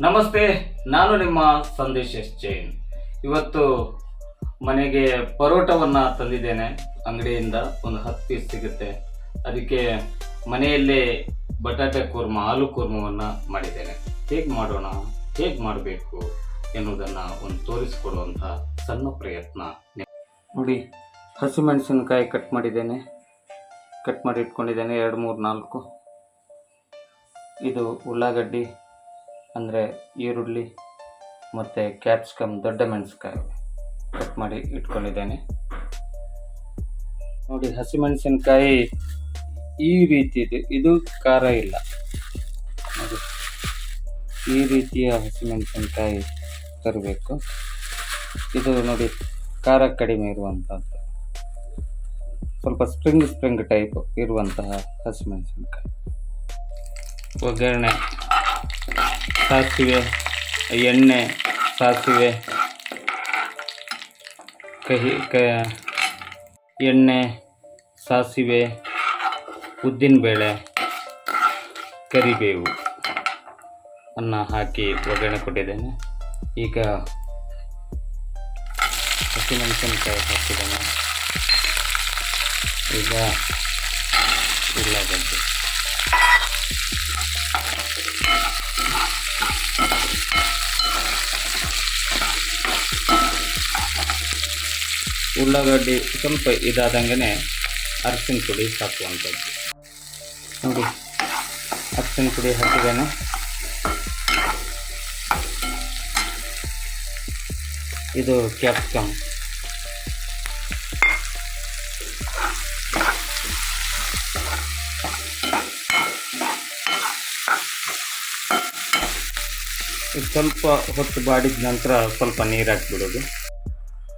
ನಮಸ್ತೆ, ನಾನು ನಿಮ್ಮ ಸಂದೇಶ್ ಎಸ್ ಜೈನ್. ಇವತ್ತು ಮನೆಗೆ ಪರೋಟವನ್ನು ತಂದಿದ್ದೇನೆ. ಅಂಗಡಿಯಿಂದ ಒಂದು ಹತ್ತು ಪೀಸ್ ಸಿಗುತ್ತೆ. ಅದಕ್ಕೆ ಮನೆಯಲ್ಲೇ ಬಟಾಟೆ ಕೂರ್ಮ, ಆಲೂ ಕೂರ್ಮವನ್ನು ಮಾಡಿದ್ದೇನೆ. ಹೇಗೆ ಮಾಡೋಣ, ಹೇಗೆ ಮಾಡಬೇಕು ಎನ್ನುವುದನ್ನು ಒಂದು ತೋರಿಸಿಕೊಡುವಂಥ ಸಣ್ಣ ಪ್ರಯತ್ನ. ನೋಡಿ, ಹಸಿಮೆಣಸಿನಕಾಯಿ ಕಟ್ ಮಾಡಿದ್ದೇನೆ. ಕಟ್ ಮಾಡಿ ಇಟ್ಕೊಂಡಿದ್ದೇನೆ ಎರಡು, ಮೂರು, ನಾಲ್ಕು. ಇದು ಉಳ್ಳಾಗಡ್ಡಿ ಅಂದರೆ ಈರುಳ್ಳಿ ಮತ್ತು ಕ್ಯಾಪ್ಸಿಕಮ್ ದೊಡ್ಡ ಮೆಣಸಿನಕಾಯಿ ಕಟ್ ಮಾಡಿ ಇಟ್ಕೊಂಡಿದ್ದೇನೆ. ನೋಡಿ ಹಸಿಮೆಣಸಿನಕಾಯಿ ಈ ರೀತಿ ಇದೆ. ಇದು ಖಾರ ಇಲ್ಲ. ನೋಡಿ, ಈ ರೀತಿಯ ಹಸಿಮೆಣಸಿನಕಾಯಿ ತರಬೇಕು. ಇದು ನೋಡಿ ಖಾರ ಕಡಿಮೆ ಇರುವಂಥದ್ದು ಸ್ವಲ್ಪ ಸ್ಪ್ರಿಂಗ್ ಸ್ಪ್ರಿಂಗ್ ಟೈಪ್ ಇರುವಂತಹ ಹಸಿಮೆಣಸಿನ್ಕಾಯಿ ಒಗ್ಗರಣೆ ಸಾಸಿವೆ, ಎಣ್ಣೆ, ಸಾಸಿವೆ, ಕಹಿ, ಕ, ಎಣ್ಣೆ, ಸಾಸಿವೆ, ಉದ್ದಿನಬೇಳೆ, ಕರಿಬೇವು. ಅನ್ನ ಹಾಕಿ ಒಗ್ಗರಣೆ ಕೊಟ್ಟಿದ್ದೇನೆ. ಈಗ ಹಸಿಮೆಣಸಿನಕಾಯಿ ಹಾಕಿದ್ದೇನೆ. ಈಗ ಉಳ್ಳಾಗಡ್ಡೆ. ಉಳ್ಳಾಗಡ್ಡಿ ಸ್ವಲ್ಪ ಇದಾದಂಗೆ ಅರ್ಶಿನ ಪುಡಿ ಹಾಕುವಂಥದ್ದು. ನೋಡಿ ಅರ್ಶಿನ ಪುಡಿ ಹಾಕಿದ್ದೇನೆ. ಇದು ಕ್ಯಾಪ್ಸಿಕಮ್. ಇದು ಸ್ವಲ್ಪ ಹೊತ್ತು ಬಾಡಿದ ನಂತರ ಸ್ವಲ್ಪ ನೀರು ಹಾಕ್ಬಿಡೋದು.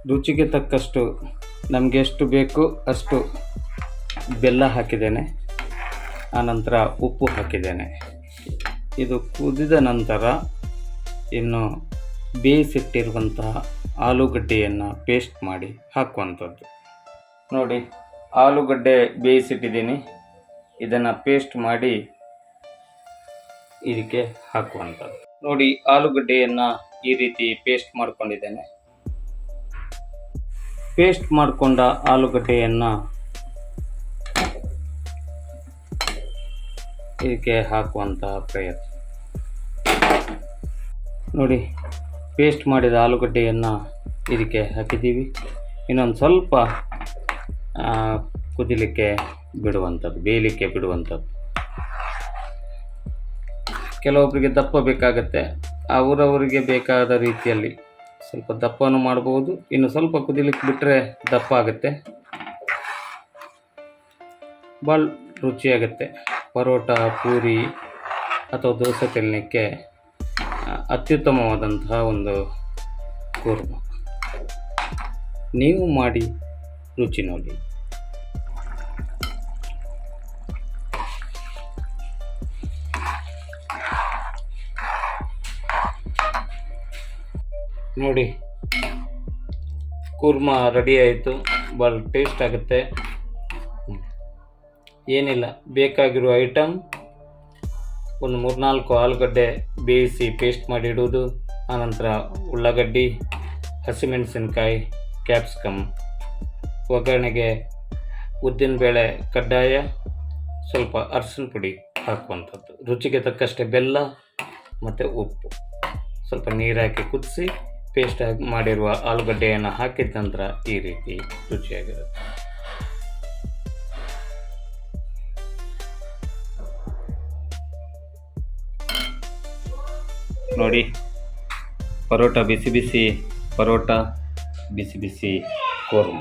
ರುಚಿಗೆ ತಕ್ಕಷ್ಟು ನಮಗೆ ಎಷ್ಟು ಬೇಕು ಅಷ್ಟು ಬೆಲ್ಲ ಹಾಕಿದ್ದೇನೆ. ಆನಂತರ ಉಪ್ಪು ಹಾಕಿದ್ದೇನೆ. ಇದು ಕುದಿದ ನಂತರ ಇನ್ನು ಬೇಯಿಸಿಟ್ಟಿರುವಂತಹ ಆಲೂಗಡ್ಡೆಯನ್ನು ಪೇಸ್ಟ್ ಮಾಡಿ ಹಾಕುವಂಥದ್ದು. ನೋಡಿ, ಆಲೂಗಡ್ಡೆ ಬೇಯಿಸಿಟ್ಟಿದ್ದೀನಿ. ಇದನ್ನು ಪೇಸ್ಟ್ ಮಾಡಿ ಇದಕ್ಕೆ ಹಾಕುವಂಥದ್ದು. ನೋಡಿ ಆಲೂಗಡ್ಡೆಯನ್ನ ಈ ರೀತಿ ಪೇಸ್ಟ್ ಮಾಡ್ಕೊಂಡಿದ್ದೇನೆ. ಪೇಸ್ಟ್ ಮಾಡಿಕೊಂಡ ಆಲೂಗಡ್ಡೆಯನ್ನ ಇದಕ್ಕೆ ಹಾಕುವಂತಹ ಪ್ರಯತ್ನ. ನೋಡಿ ಪೇಸ್ಟ್ ಮಾಡಿದ ಆಲೂಗಡ್ಡೆಯನ್ನು ಇದಕ್ಕೆ ಹಾಕಿದ್ದೀವಿ. ಇನ್ನೊಂದು ಸ್ವಲ್ಪ ಕುದಿಲಿಕ್ಕೆ ಬಿಡುವಂಥದ್ದು ಬೇಯಲಿಕ್ಕೆ ಬಿಡುವಂಥದ್ದು ಕೆಲವೊಬ್ಬರಿಗೆ ದಪ್ಪ ಬೇಕಾಗತ್ತೆ. ಅವರವರಿಗೆ ಬೇಕಾದ ರೀತಿಯಲ್ಲಿ ಸ್ವಲ್ಪ ದಪ್ಪನೂ ಮಾಡ್ಬೋದು. ಇನ್ನು ಸ್ವಲ್ಪ ಕುದಿಲಿಕ್ಕೆ ಬಿಟ್ಟರೆ ದಪ್ಪ ಆಗುತ್ತೆ. ಭಾಳ ರುಚಿಯಾಗುತ್ತೆ. ಪರೋಟ, ಪೂರಿ ಅಥವಾ ದೋಸೆ ತಿನ್ನಲಿಕ್ಕೆ ಅತ್ಯುತ್ತಮವಾದಂತಹ ಒಂದು ಕೂರ್ಮ. ನೀವು ಮಾಡಿ ರುಚಿ ನೋಡಿ. ನೋಡಿ. ಕೂರ್ಮ ರೆಡಿ ಆಯಿತು. ಭಾಳ ಟೇಸ್ಟ್ ಆಗುತ್ತೆ. ಏನಿಲ್ಲ, ಬೇಕಾಗಿರೋ ಐಟಮ್ ಒಂದು ಮೂರ್ನಾಲ್ಕು ಆಲೂಗಡ್ಡೆ ಬೇಯಿಸಿ ಪೇಸ್ಟ್ ಮಾಡಿ ಇಡುವುದು. ಆನಂತರ ಉಳ್ಳಾಗಡ್ಡಿ, ಹಸಿಮೆಣಸಿನಕಾಯಿ ಕ್ಯಾಪ್ಸಿಕಮ್ ಒಗ್ಗರಣೆಗೆ ಉದ್ದಿನಬೇಳೆ ಕಡ್ಡಾಯ, ಸ್ವಲ್ಪ ಅರಸಿನ ಪುಡಿ ಹಾಕುವಂಥದ್ದು. ರುಚಿಗೆ ತಕ್ಕಷ್ಟೇ ಬೆಲ್ಲ ಮತ್ತು ಉಪ್ಪು. ಸ್ವಲ್ಪ ನೀರು ಹಾಕಿ ಕುದಿಸಿ. ಪೇಸ್ಟ್ ಆಗಿ ಮಾಡಿರುವ ಆಲೂಗಡ್ಡೆಯನ್ನು ಹಾಕಿದ ನಂತರ ಈ ರೀತಿ ರುಚಿಯಾಗಿರುತ್ತೆ. ನೋಡಿ, ಪರೋಟ ಬಿಸಿ ಬಿಸಿ, ಪರೋಟ ಬಿಸಿ ಬಿಸಿ, ಕೋರ್ಮ.